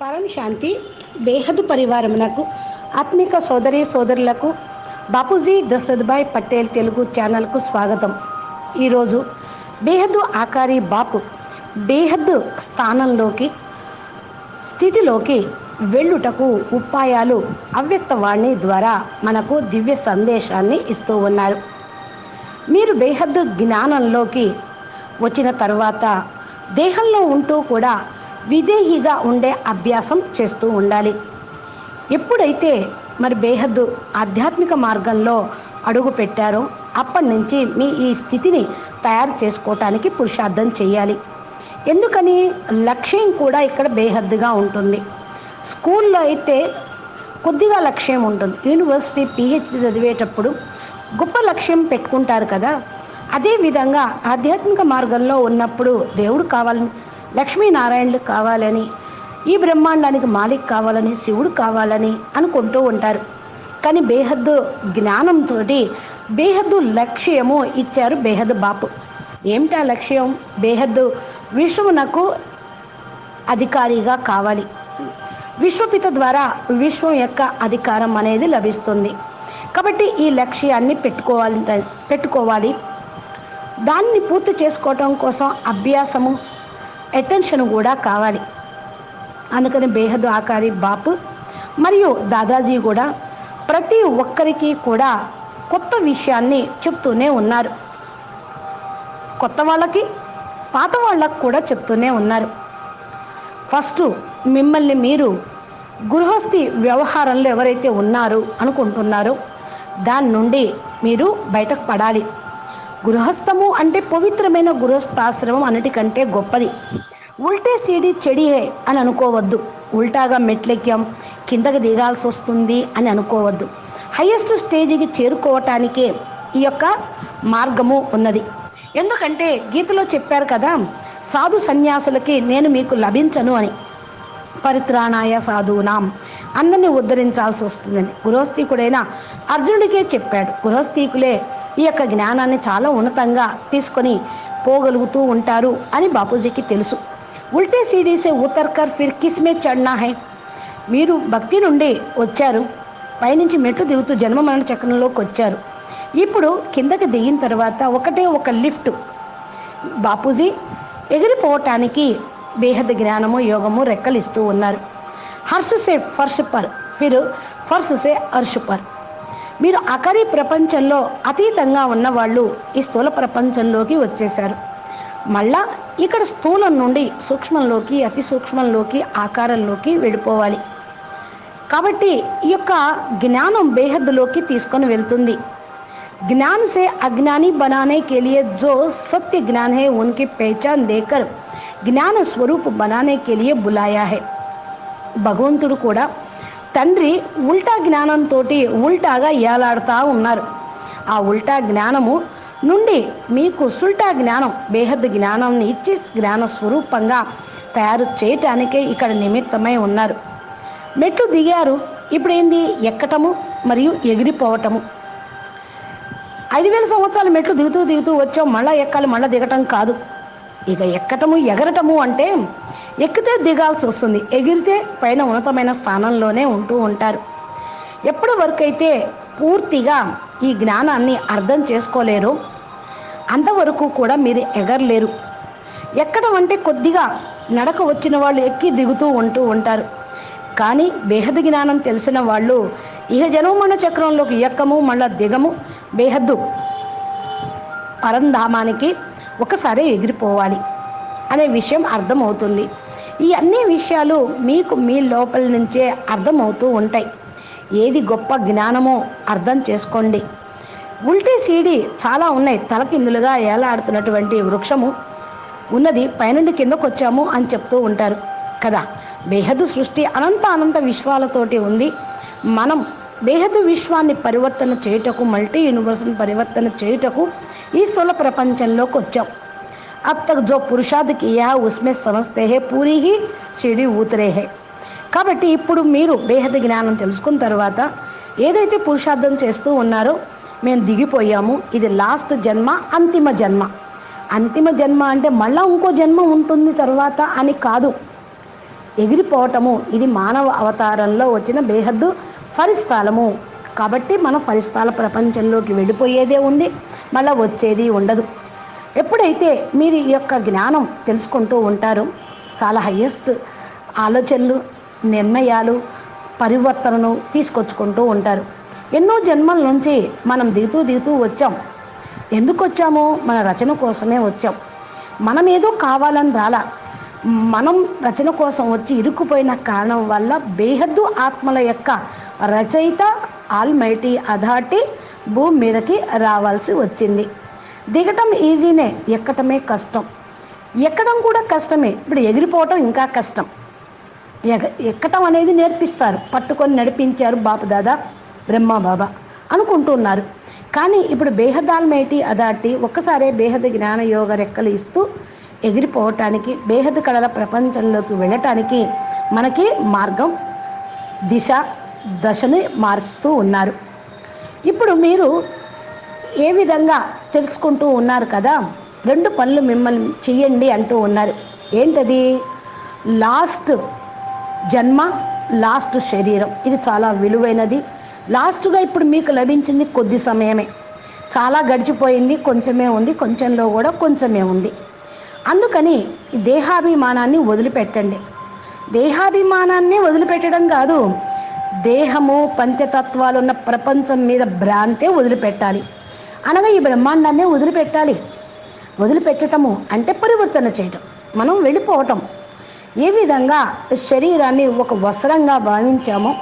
పరం శాంతి బేహదు పరివారమునకు ఆత్మిక సోదరి సోదరులకు బాపూజీ దశరథ్భాయ్ పటేల్ తెలుగు ఛానల్కు స్వాగతం. ఈరోజు బేహద్దు ఆకారి బాపు బేహద్దు స్థానంలోకి స్థితిలోకి వెళ్ళుటకు ఉపాయాలు అవ్యక్తవాణి ద్వారా మనకు దివ్య సందేశాన్ని ఇస్తూ ఉన్నారు. మీరు బేహద్దు జ్ఞానంలోకి వచ్చిన తర్వాత దేహంలో ఉంటూ కూడా విదేహిగా ఉండే అభ్యాసం చేస్తూ ఉండాలి. ఎప్పుడైతే మరి బేహద్దు ఆధ్యాత్మిక మార్గంలో అడుగు పెట్టారో అప్పటి నుంచి మీ ఈ స్థితిని తయారు చేసుకోవటానికి పురుషార్థం చేయాలి. ఎందుకని? లక్ష్యం కూడా ఇక్కడ బేహద్దుగా ఉంటుంది. స్కూల్లో అయితే కొద్దిగా లక్ష్యం ఉంటుంది. యూనివర్సిటీ పిహెచ్డి చదివేటప్పుడు గొప్ప లక్ష్యం పెట్టుకుంటారు కదా. అదే విధంగా ఆధ్యాత్మిక మార్గంలో ఉన్నప్పుడు దేవుడు కావాలని లక్ష్మీనారాయణులు కావాలని ఈ బ్రహ్మాండానికి మాలిక్ కావాలని శివుడు కావాలని అనుకుంటూ ఉంటారు. కానీ బేహద్దు జ్ఞానంతో బేహద్దు లక్ష్యము ఇచ్చారు బేహద్దు బాపు. ఏమిటా లక్ష్యం? బేహద్దు విశ్వమునకు అధికారిగా కావాలి. విశ్వపిత ద్వారా విశ్వం యొక్క అధికారం అనేది లభిస్తుంది. కాబట్టి ఈ లక్ష్యాన్ని పెట్టుకోవాలి పెట్టుకోవాలి. దాన్ని పూర్తి చేసుకోవటం కోసం అభ్యాసము అటెన్షన్ కూడా కావాలి. అందుకని బేహద్ ఆకారి బాపు మరియు దాదాజీ కూడా ప్రతి ఒక్కరికి కూడా కొత్త విషయాన్ని చెప్తూనే ఉన్నారు. కొత్త వాళ్ళకి పాత వాళ్ళకు కూడా చెప్తూనే ఉన్నారు. ఫస్ట్ మిమ్మల్ని మీరు గృహస్థి వ్యవహారంలో ఎవరైతే ఉన్నారు అనుకుంటున్నారో దాని నుండి మీరు బయటకు పడాలి. గృహస్థము అంటే పవిత్రమైన గృహస్థాశ్రమం అన్నిటికంటే గొప్పది. ఉల్టే సీడి చెడియే అని అనుకోవద్దు. ఉల్టాగా మెట్లెక్కాం కిందకి దిగాల్సి వస్తుంది అని అనుకోవద్దు. హయ్యెస్ట్ స్టేజ్కి చేరుకోవటానికే ఈ యొక్క మార్గము ఉన్నది. ఎందుకంటే గీతలో చెప్పారు కదా సాధు సన్యాసులకి నేను మీకు లభించను అని. పరిత్రాణాయ సాధువునాం అందరినీ ఉద్ధరించాల్సి వస్తుందని. గృహస్థీకుడైన అర్జునుడికే చెప్పాడు. గృహస్థీకులే ఈ యొక్క జ్ఞానాన్ని చాలా ఉన్నతంగా తీసుకొని పోగలుగుతూ ఉంటారు అని బాపూజీకి తెలుసు. ఉల్టే సీడీసే ఉతర్కర్ ఫిర్ కిస్మే చడ్నా హై. మీరు భక్తి నుండి వచ్చారు. పైనుంచి మెట్లు దిగుతూ జన్మ మరణ చక్రంలోకి వచ్చారు. ఇప్పుడు కిందకి దిగిన తర్వాత ఒకటే ఒక లిఫ్ట్. బాపూజీ ఎగిరిపోవటానికి బేహద్ జ్ఞానము యోగము రెక్కలు ఇస్తూ ఉన్నారు. హర్ష సే పర్ ఫిర్ ఫర్ష్ సే పర్ మీరు అకరి ప్రపంచంలో అతీతంగా ఉన్నవాళ్ళు ఈ స్థూల ప్రపంచంలోకి వచ్చేశారు. మళ్ళా ఇక్కడ స్థూలం నుండి సూక్ష్మంలోకి అతి సూక్ష్మంలోకి ఆకారంలోకి వెళ్ళిపోవాలి. కాబట్టి ఈ యొక్క జ్ఞానం బేహద్దులోకి తీసుకొని వెళ్తుంది. జ్ఞాన్ సే అజ్ఞాని బనానే కెలియే జో సత్య జ్ఞాన్ హే ఉన్కి పేచాన్ దేకర్. జ్ఞాన స్వరూప్ బనానే కెలియే బులాయా హే. భగవంతుడు కూడా తండ్రి ఉల్టా జ్ఞానంతో ఉల్టాగా ఏలాడుతూ ఉన్నారు. ఆ ఉల్టా జ్ఞానము నుండి మీకు సుల్టా జ్ఞానం బేహద్ జ్ఞానాన్ని ఇచ్చి జ్ఞాన స్వరూపంగా తయారు చేయటానికే ఇక్కడ నిమిత్తమై ఉన్నారు. మెట్లు దిగారు. ఇప్పుడేంది ఎక్కటము మరియు ఎగిరిపోవటము. ఐదు వేల సంవత్సరాలు మెట్లు దిగుతూ దిగుతూ వచ్చాం. మళ్ళా ఎక్కాలి మళ్ళా దిగటం కాదు. ఇక ఎక్కటము ఎగరటము అంటే ఎక్కితే దిగాల్సి వస్తుంది. ఎగిరితే పైన ఉన్నతమైన స్థానంలోనే ఉంటూ ఉంటారు. ఎప్పటి వరకు అయితే పూర్తిగా ఈ జ్ఞానాన్ని అర్థం చేసుకోలేరు అంతవరకు కూడా మీరు ఎగరలేరు. ఎక్కడం అంటే కొద్దిగా నడక వచ్చిన వాళ్ళు ఎక్కి దిగుతూ ఉంటూ ఉంటారు. కానీ బేహద్ జ్ఞానం తెలిసిన వాళ్ళు ఇహ జనమణ చక్రంలోకి ఎక్కము మళ్ళా దిగము. బేహద్దు పరంధామానికి ఒకసారి ఎగిరిపోవాలి అనే విషయం అర్థమవుతుంది. ఈ అన్ని విషయాలు మీకు మీ లోపల నుంచే అర్థమవుతూ ఉంటాయి. ఏది గొప్ప జ్ఞానమో అర్థం చేసుకోండి. ఉల్టీ సీడి చాలా ఉన్నాయి. తలకిందులుగా ఏలాడుతున్నటువంటి వృక్షము ఉన్నది. పైనుండి కిందకు వచ్చాము అని చెప్తూ ఉంటారు కదా. బేహదు సృష్టి అనంత అనంత విశ్వాలతోటి ఉంది. మనం బేహదు విశ్వాన్ని పరివర్తన చేయుటకు మల్టీ యూనివర్స్ని పరివర్తన చేయుటకు ఈ స్థూల ప్రపంచంలోకి వచ్చాం. अब तक जो पुरुषार्थ किया है उसमें समझते हैं पूरी ही సిడి ఊతరే హే కాబట్టి ఇప్పుడు మీరు బేహద జ్ఞానం తెలుసుకున్న తర్వాత ఏదైతే పురుషార్థం చేస్తూ ఉన్నారో మేము దిగిపోయాము ఇది లాస్ట్ జన్మ అంతిమ జన్మ అంతిమ జన్మ అంటే మళ్ళా ఇంకో జన్మ ఉంటుంది తర్వాత అని కాదు ఎగిరిపోవటము ఇది మానవ అవతారంలో వచ్చిన బేహద్దు ఫలిస్తాలము కాబట్టి మనం ఫలిస్తాల ప్రపంచంలోకి వెళ్ళిపోయేదే ఉంది మళ్ళీ వచ్చేది ఉండదు ఎప్పుడైతే మీరు ఈ యొక్క జ్ఞానం తెలుసుకుంటూ ఉంటారో చాలా హయ్యెస్ట్ ఆలోచనలు నిర్ణయాలు పరివర్తనను తీసుకొచ్చుకుంటూ ఉంటారు. ఎన్నో జన్మల నుంచి మనం దిగుతూ దిగుతూ వచ్చాం. ఎందుకు వచ్చామో మన రచన కోసమే వచ్చాం. మనం ఏదో కావాలని రాలా. మనం రచన కోసం వచ్చి ఇరుక్కుపోయిన కారణం వల్ల బేహద్దు ఆత్మల యొక్క రచయిత ఆల్మైటీ అథార్టీ భూమి మీదకి రావాల్సి వచ్చింది. దిగటం ఈజీనే ఎక్కటమే కష్టం. ఎక్కడం కూడా కష్టమే ఇప్పుడు ఎగిరిపోవటం ఇంకా కష్టం. ఎగ ఎక్కటం అనేది నేర్పిస్తారు. పట్టుకొని నడిపించారు బాపు దాదా బ్రహ్మ బాబా అనుకుంటున్నారు. కానీ ఇప్పుడు బేహదాల్మేటి అదాటి ఒక్కసారే బేహద జ్ఞాన యోగ రెక్కలు ఇస్తూ ఎగిరిపోవటానికి బేహద కళల ప్రపంచంలోకి వెళ్ళటానికి మనకి మార్గం దిశ దశని మారుస్తూ ఉన్నారు. ఇప్పుడు మీరు ఏ విధంగా తెలుసుకుంటూ ఉన్నారు కదా? రెండు పనులు మిమ్మల్ని చెయ్యండి అంటూ ఉన్నారు. ఏంటది? లాస్ట్ జన్మ లాస్ట్ శరీరం. ఇది చాలా విలువైనది. లాస్ట్గా ఇప్పుడు మీకు లభించింది కొద్ది సమయమే. చాలా గడిచిపోయింది కొంచెమే ఉంది కొంచెంలో కూడా కొంచెమే ఉంది. అందుకని దేహాభిమానాన్ని వదిలిపెట్టండి. దేహాభిమానాన్ని వదిలిపెట్టడం కాదు దేహము పంచతత్వాలు ఉన్న ప్రపంచం మీద భ్రాంతే వదిలిపెట్టాలి. అనగా ఈ బ్రహ్మాండాన్ని వదిలిపెట్టాలి. వదిలిపెట్టటము అంటే పరివర్తన చేయటం. మనం వెళ్ళిపోవటం. ఏ విధంగా శరీరాన్ని ఒక వస్త్రంగా భావించామో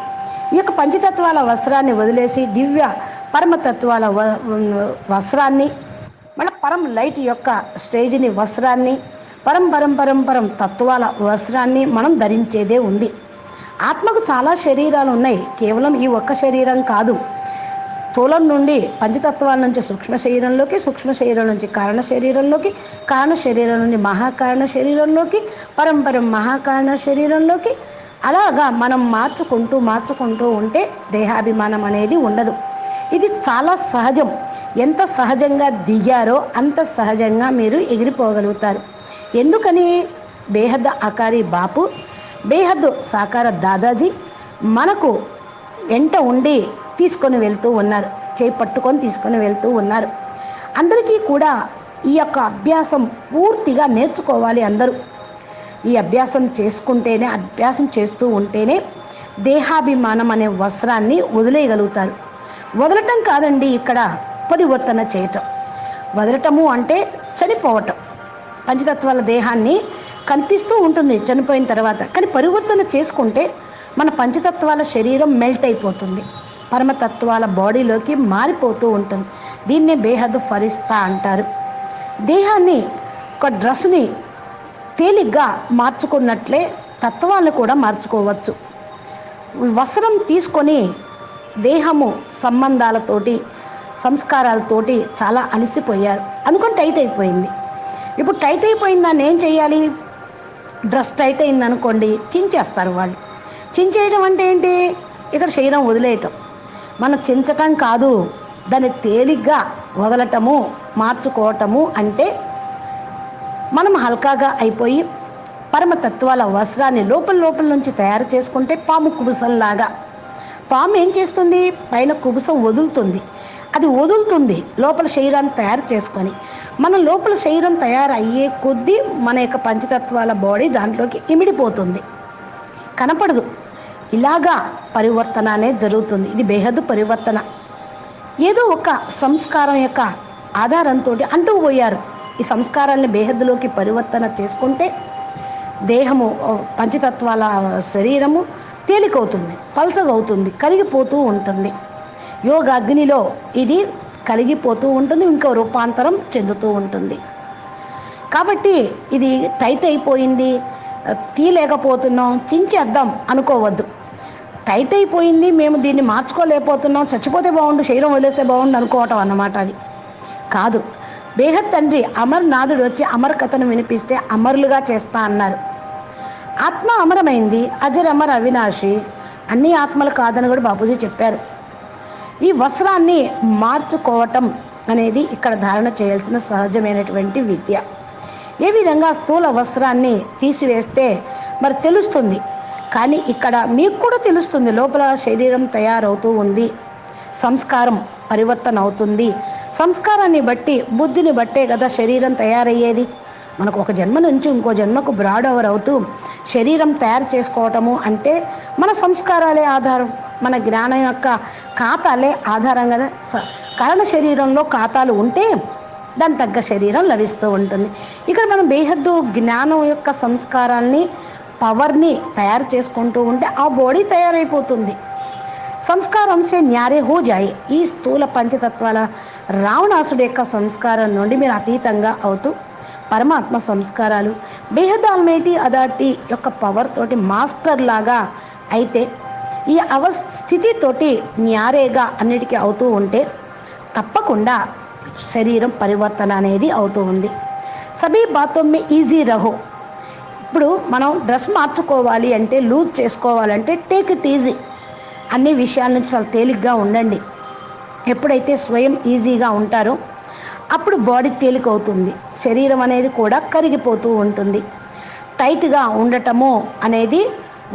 ఈ యొక్క పంచతత్వాల వస్త్రాన్ని వదిలేసి దివ్య పరమతత్వాల వ- వస్త్రాన్ని మళ్ళీ పరం లైట్ యొక్క స్టేజ్ని వస్త్రాన్ని పరం పరం పరం పరం తత్వాల వస్త్రాన్ని మనం ధరించేదే ఉంది. ఆత్మకు చాలా శరీరాలు ఉన్నాయి. కేవలం ఈ ఒక్క శరీరం కాదు. స్థూలం నుండి పంచతత్వాల నుంచి సూక్ష్మ శరీరంలోకి సూక్ష్మ శరీరం నుంచి కారణ శరీరంలోకి కారణ శరీరం నుండి మహాకారణ శరీరంలోకి పరంపరం మహాకారణ శరీరంలోకి. అలాగా మనం మార్చుకుంటూ మార్చుకుంటూ ఉంటే దేహాభిమానం అనేది ఉండదు. ఇది చాలా సహజం. ఎంత సహజంగా దిగారో అంత సహజంగా మీరు ఎగిరిపోగలుగుతారు. ఎందుకని? బేహద్ అకారి బాపు బేహద్ సాకార దాదాజీ మనకు వెంట ఉండి తీసుకొని వెళ్తూ ఉన్నారు. చేయి పట్టుకొని తీసుకొని వెళ్తూ ఉన్నారు. అందరికీ కూడా ఈ యొక్క అభ్యాసం పూర్తిగా నేర్చుకోవాలి అందరూ. ఈ అభ్యాసం చేసుకుంటేనే అభ్యాసం చేస్తూ ఉంటేనే దేహాభిమానం అనే వస్త్రాన్ని వదిలేయగలుగుతారు. వదలటం కాదండి ఇక్కడ పరివర్తన చేయటం. వదలటము అంటే చనిపోవటం. పంచతత్వాల దేహాన్ని కనిపిస్తూ ఉంటుంది చనిపోయిన తర్వాత. కానీ పరివర్తన చేసుకుంటే మన పంచతత్వాల శరీరం మెల్ట్ అయిపోతుంది. పరమతత్వాల బాడీలోకి మారిపోతూ ఉంటుంది. దీన్నే బేహద్దు ఫరిస్తా అంటారు. దేహాన్ని ఒక డ్రెస్ని తేలిగ్గా మార్చుకున్నట్లే తత్వాలను కూడా మార్చుకోవచ్చు. వస్త్రం తీసుకొని దేహము సంబంధాలతోటి సంస్కారాలతోటి చాలా అలసిపోయారు. అనుకొని టైట్ అయిపోయింది. ఇప్పుడు టైట్ అయిపోయిందని ఏం చేయాలి? డ్రెస్ టైట్ అయింది అనుకోండి చించేస్తారు వాళ్ళు. చించేయడం అంటే ఏంటి? ఇక్కడ శరీరం వదిలేయటం. మనం చించటం కాదు దాన్ని తేలిగ్గా వదలటము మార్చుకోవటము అంటే మనం హల్కాగా అయిపోయి పరమతత్వాల వస్త్రాన్ని లోపల లోపల నుంచి తయారు చేసుకుంటే పాము కుబుసంలాగా. పాము ఏం చేస్తుంది? పైన కుబుసం వదులుతుంది. అది వదులుతుంది లోపల శరీరాన్ని తయారు చేసుకొని. మన లోపల శరీరం తయారు అయ్యే కొద్దీ మన యొక్క పంచతత్వాల బాడీ దాంట్లోకి ఇమిడిపోతుంది. కనపడదు. ఇలాగా పరివర్తన అనేది జరుగుతుంది. ఇది బేహద్దు పరివర్తన. ఏదో ఒక సంస్కారం యొక్క ఆధారంతో అంటూ పోయారు. ఈ సంస్కారాన్ని బేహద్దులోకి పరివర్తన చేసుకుంటే దేహము పంచతత్వాల శరీరము తేలికవుతుంది పల్చగవుతుంది కరిగిపోతూ ఉంటుంది. యోగ అగ్నిలో ఇది కలిగిపోతూ ఉంటుంది ఇంకో రూపాంతరం చెందుతూ ఉంటుంది. కాబట్టి ఇది టైట్ అయిపోయింది తీయలేకపోతున్నాం చించేద్దాం అనుకోవద్దు. టైట్ అయిపోయింది మేము దీన్ని మార్చుకోలేకపోతున్నాం చచ్చిపోతే బాగుండు శరీరం వదిలేస్తే బాగుండు అనుకోవటం అన్నమాట అది. కాదు బేహద్ తండ్రి అమర్నాథుడు వచ్చి అమర్ కథను వినిపిస్తే అమరులుగా చేస్తా అన్నారు. ఆత్మ అమరమైంది అజర్ అమర్ అవినాశి అన్ని ఆత్మలు కాదని కూడా బాపూజీ చెప్పారు. ఈ వస్త్రాన్ని మార్చుకోవటం అనేది ఇక్కడ ధారణ చేయాల్సిన సహజమైనటువంటి విద్య. ఏ విధంగా స్థూల వస్త్రాన్ని తీసివేస్తే మరి తెలుస్తుంది. కానీ ఇక్కడ మీకు కూడా తెలుస్తుంది లోపల శరీరం తయారవుతూ ఉంది సంస్కారం పరివర్తన అవుతుంది సంస్కారాన్ని బట్టి బుద్ధిని బట్టే కదా శరీరం తయారయ్యేది. మనకు ఒక జన్మ నుంచి ఇంకో జన్మకు బ్రాడ్ ఓవర్ అవుతూ శరీరం తయారు చేసుకోవటము అంటే మన సంస్కారాలే ఆధారం మన జ్ఞానం యొక్క ఖాతాలే ఆధారం కదా. కారణ శరీరంలో ఖాతాలు ఉంటే దాని తగ్గ శరీరం లభిస్తూ ఉంటుంది. ఇక్కడ మనం బేహద్దు జ్ఞానం యొక్క సంస్కారాల్ని పవర్ని తయారు చేసుకుంటూ ఉంటే ఆ బాడీ తయారైపోతుంది. సంస్కారం సే న్యారే హో జాయి. ఈ స్థూల పంచతత్వాల రావణాసుడి యొక్క సంస్కారం నుండి మీరు అతీతంగా అవుతూ పరమాత్మ సంస్కారాలు బేహద్ ఆల్మైటీ యొక్క పవర్ తోటి మాస్టర్ లాగా అయితే ఈ అవస్థితితోటి న్యారేగా అన్నిటికీ అవుతూ ఉంటే తప్పకుండా శరీరం పరివర్తన అనేది అవుతూ ఉంది. సభీ బాతో మే ఈజీ రహో. ఇప్పుడు మనం డ్రెస్ మార్చుకోవాలి అంటే లూజ్ చేసుకోవాలంటే టేక్ ఇట్ ఈజీ అన్ని విషయాల నుంచి చాలా తేలిగ్గా ఉండండి. ఎప్పుడైతే స్వయం ఈజీగా ఉంటారో అప్పుడు బాడీ తేలికవుతుంది శరీరం అనేది కూడా కరిగిపోతూ ఉంటుంది. టైట్గా ఉండటము అనేది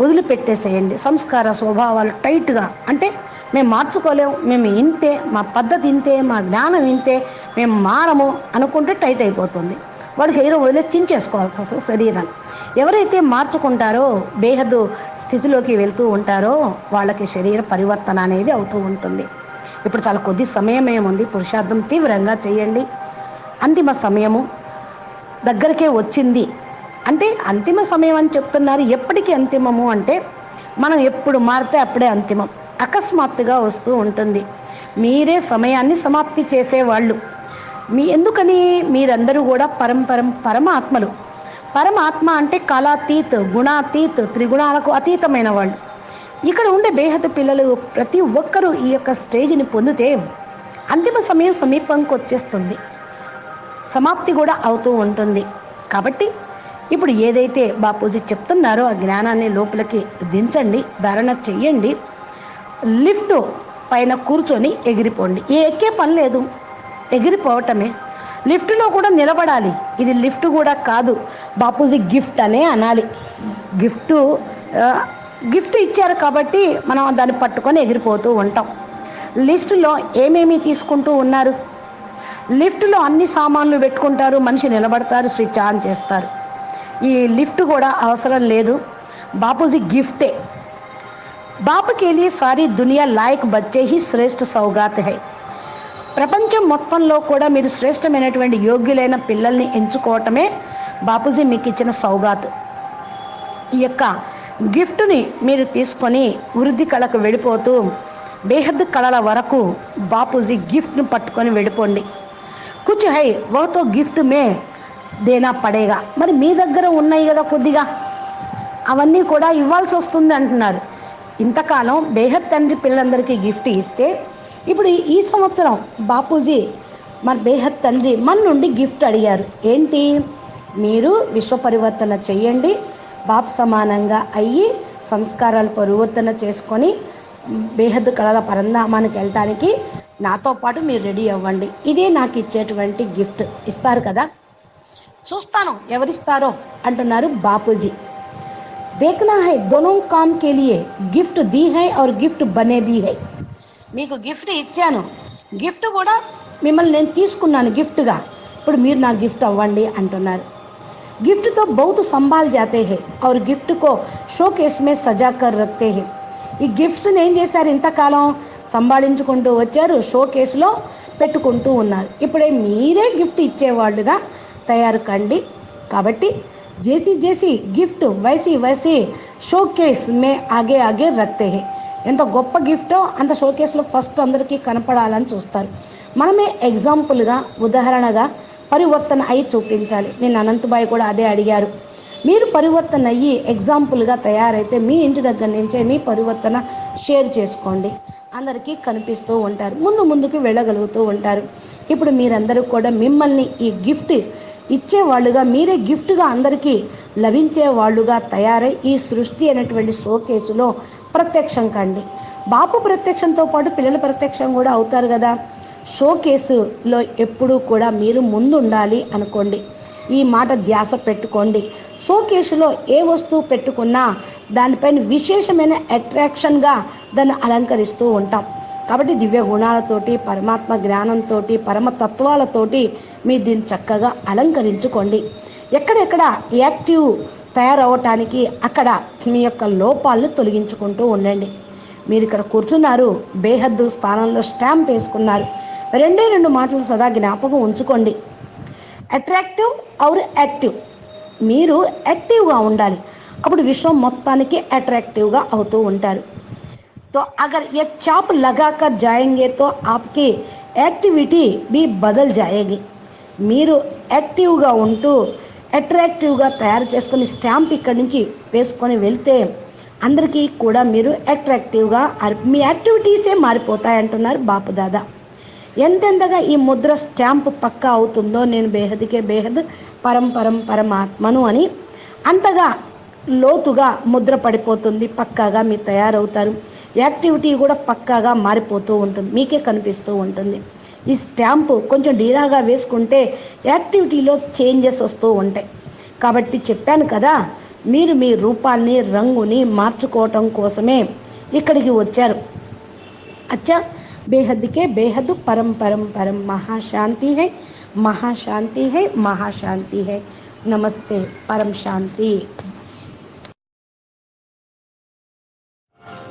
వదిలిపెట్టేసేయండి. సంస్కార స్వభావాలు టైట్గా. అంటే మేము మార్చుకోలేము మేము ఇంతే మా పద్ధతి ఇంతే మా జ్ఞానం ఇంతే మేము మారము అనుకుంటే టైట్ అయిపోతుంది. వాడు హెయిర్ వదిలేసి చించేసుకోవాల్సి వస్తుంది శరీరాన్ని. ఎవరైతే మార్చుకుంటారో బేహద్దు స్థితిలోకి వెళ్తూ ఉంటారో వాళ్ళకి శరీర పరివర్తన అనేది అవుతూ ఉంటుంది. ఇప్పుడు చాలా కొద్ది సమయమే ఉంది పురుషార్థం తీవ్రంగా చేయండి. అంతిమ సమయము దగ్గరకే వచ్చింది. అంటే అంతిమ సమయం అని చెప్తున్నారు. ఎప్పటికీ అంతిమము అంటే మనం ఎప్పుడు మారితే అప్పుడే అంతిమం. అకస్మాత్తుగా వస్తూ ఉంటుంది. మీరే సమయాన్ని సమాప్తి చేసేవాళ్ళు. మీ ఎందుకని? మీరందరూ కూడా పరంపరం పరమాత్మలు. పరమాత్మ అంటే కళాతీత్ గుణాతీత్ త్రిగుణాలకు అతీతమైన వాళ్ళు. ఇక్కడ ఉండే బేహత పిల్లలు ప్రతి ఒక్కరూ ఈ యొక్క స్టేజ్ని పొందితే అంతిమ సమయం సమీపంకి వచ్చేస్తుంది. సమాప్తి కూడా అవుతూ ఉంటుంది. కాబట్టి ఇప్పుడు ఏదైతే బాపూజీ చెప్తున్నారో ఆ జ్ఞానాన్ని లోపలికి దించండి ధారణ చెయ్యండి. లిఫ్ట్ పైన కూర్చొని ఎగిరిపోండి. ఏ ఎక్కే పని లేదు. ఎగిరిపోవటమే. లిఫ్ట్లో కూడా నిలబడాలి. ఇది లిఫ్ట్ కూడా కాదు. బాపూజీ గిఫ్ట్ అనే అనాలి. గిఫ్ట్ గిఫ్ట్ ఇచ్చారు కాబట్టి మనం దాన్ని పట్టుకొని ఎగిరిపోతూ ఉంటాం. లిస్టులో ఏమేమి తీసుకుంటూ ఉన్నారు? లిఫ్ట్లో అన్ని సామాన్లు పెట్టుకుంటారు మనిషి నిలబడతారు స్విచ్ ఆన్ చేస్తారు. ఈ లిఫ్ట్ కూడా అవసరం లేదు. బాపూజీ గిఫ్టే. బాపు కేలి సారీ దునియా లాయక్ బచ్చే హి శ్రేష్ఠ సౌగాత్ హై. ప్రపంచం మొత్తంలో కూడా మీరు శ్రేష్టమైనటువంటి యోగ్యులైన పిల్లల్ని ఎంచుకోవటమే బాపూజీ మీకు ఇచ్చిన సౌగాత్. ఈ యొక్క గిఫ్ట్ని మీరు తీసుకొని వృద్ధి కళకు వెళ్ళిపోతూ బేహద్ కళల వరకు బాపూజీ గిఫ్ట్ను పట్టుకొని వెళ్ళిపోండి. కుచ్ హై ఓతో గిఫ్ట్ మే దేనా పడేగా. మరి మీ దగ్గర ఉన్నాయి కదా కొద్దిగా. అవన్నీ కూడా ఇవ్వాల్సి వస్తుంది అంటున్నారు. ఇంతకాలం బేహద్ తండ్రి పిల్లలందరికీ గిఫ్ట్ ఇస్తే ఇప్పుడు ఈ- ఈ సంవత్సరం బాపూజీ మన బేహద్ తండ్రి మన నుండి గిఫ్ట్ అడిగారు. ఏంటి? మీరు విశ్వ పరివర్తన చేయండి. బాప్ సమానంగా అయ్యి సంస్కారాలు పరివర్తన చేసుకొని బేహద్ కళల పరంధామానికి వెళ్ళటానికి నాతో పాటు మీరు రెడీ అవ్వండి. ఇదే నాకు ఇచ్చేటువంటి గిఫ్ట్. ఇస్తారు కదా? చూస్తాను. ఎవరిస్తారో అంటున్నారు బాపూజీ. దేఖనా హై దోనో కామ్ కెలియే గిఫ్ట్ ది హై ఆర్ గిఫ్ట్ బనే బి హై. మీకు గిఫ్ట్ ఇచ్చాను. గిఫ్ట్ కూడా మిమ్మల్ని నేను తీసుకున్నాను గిఫ్ట్గా. ఇప్పుడు మీరు నా గిఫ్ట్ అవ్వండి అంటున్నారు. गिफ्ट तो बहुत संभाल जाते हैं और गिफ्ट को షో కేస్ మే సజా కర్ రఖతే हैं ఈ గిఫ్ట్స్ని ఏం చేశారు ఇంతకాలం సంభాళించుకుంటూ వచ్చారు షో కేసులో పెట్టుకుంటూ ఉన్నారు ఇప్పుడే మీరే గిఫ్ట్ ఇచ్చేవాళ్ళుగా తయారు కండి కాబట్టి జేసీ జేసీ gift YC YC show case may ఆగే ఆగే రఖతే हैं ఎంత గొప్ప గిఫ్టో అంత షో కేసులో ఫస్ట్ అందరికీ కనపడాలని చూస్తారు మనమే ఎగ్జాంపుల్గా ఉదాహరణగా పరివర్తన అయి చూపించాలి. నేను అనంతబాయి కూడా అదే అడిగారు. మీరు పరివర్తన అయ్యి ఎగ్జాంపుల్గా తయారైతే మీ ఇంటి దగ్గర నుంచే మీ పరివర్తన షేర్ చేసుకోండి. అందరికీ కనిపిస్తూ ఉంటారు. ముందు ముందుకు వెళ్ళగలుగుతూ ఉంటారు. ఇప్పుడు మీరందరూ కూడా మిమ్మల్ని ఈ గిఫ్ట్ ఇచ్చేవాళ్ళుగా మీరే గిఫ్ట్గా అందరికీ లభించే వాళ్ళుగా తయారై ఈ సృష్టి అనేటువంటి షోకేసులో ప్రత్యక్షం కండి. బాపు ప్రత్యక్షంతో పాటు పిల్లల ప్రత్యక్షం కూడా అవుతారు కదా. షో కేసులో ఎప్పుడూ కూడా మీరు ముందుండాలి అనుకోండి. ఈ మాట ధ్యాస పెట్టుకోండి. షోకేసులో ఏ వస్తువు పెట్టుకున్నా దానిపైన విశేషమైన అట్రాక్షన్గా దాన్ని అలంకరిస్తూ ఉంటాం. కాబట్టి దివ్య గుణాలతోటి పరమాత్మ జ్ఞానంతో పరమ తత్వాలతోటి మీరు దీన్ని చక్కగా అలంకరించుకోండి. ఎక్కడెక్కడ యాక్టివ్ తయారవటానికి అక్కడ మీ యొక్క లోపాలను తొలగించుకుంటూ ఉండండి. మీరు ఇక్కడ కూర్చున్నారు బేహద్దు స్థానంలో స్టాంప్ వేసుకున్నారు. రెండే రెండు మాటలు సదా జ్ఞాపకం ఉంచుకోండి అట్రాక్టివ్ ఆర్ యాక్టివ్ మీరు యాక్టివ్గా ఉండాలి అప్పుడు విశ్వం మొత్తానికి అట్రాక్టివ్గా అవుతూ ఉంటారు तो अगर ये चाप लगाकर जाएंगे तो आपकी యాక్టివిటీ भी బదల్ जाएगी మీరు యాక్టివ్గా ఉంటూ అట్రాక్టివ్గా తయారు చేసుకుని స్టాంప్ ఇక్కడి నుంచి వేసుకొని వెళ్తే అందరికీ కూడా మీరు అట్రాక్టివ్గా మీ యాక్టివిటీసే మారిపోతాయి అంటున్నారు బాపు దాదా ఎంతెంతగా ఈ ముద్ర స్టాంప్ పక్క అవుతుందో నేను బేహదికే బేహద్ పరం పరం పరమాత్మను అని అంతగా లోతుగా ముద్ర పడిపోతుంది పక్కాగా మీరు తయారవుతారు. యాక్టివిటీ కూడా పక్కాగా మారిపోతూ ఉంటుంది మీకే కనిపిస్తూ ఉంటుంది. ఈ స్టాంపు కొంచెం డీరాగా వేసుకుంటే యాక్టివిటీలో చేంజెస్ వస్తూ ఉంటాయి. కాబట్టి చెప్పాను కదా మీరు మీ రూపాన్ని రంగుని మార్చుకోవటం కోసమే ఇక్కడికి వచ్చారు. అచ్చా बेहद के बेहद परम परम परम महाशांति है महाशांति है महाशांति है। नमस्ते, परम शांति।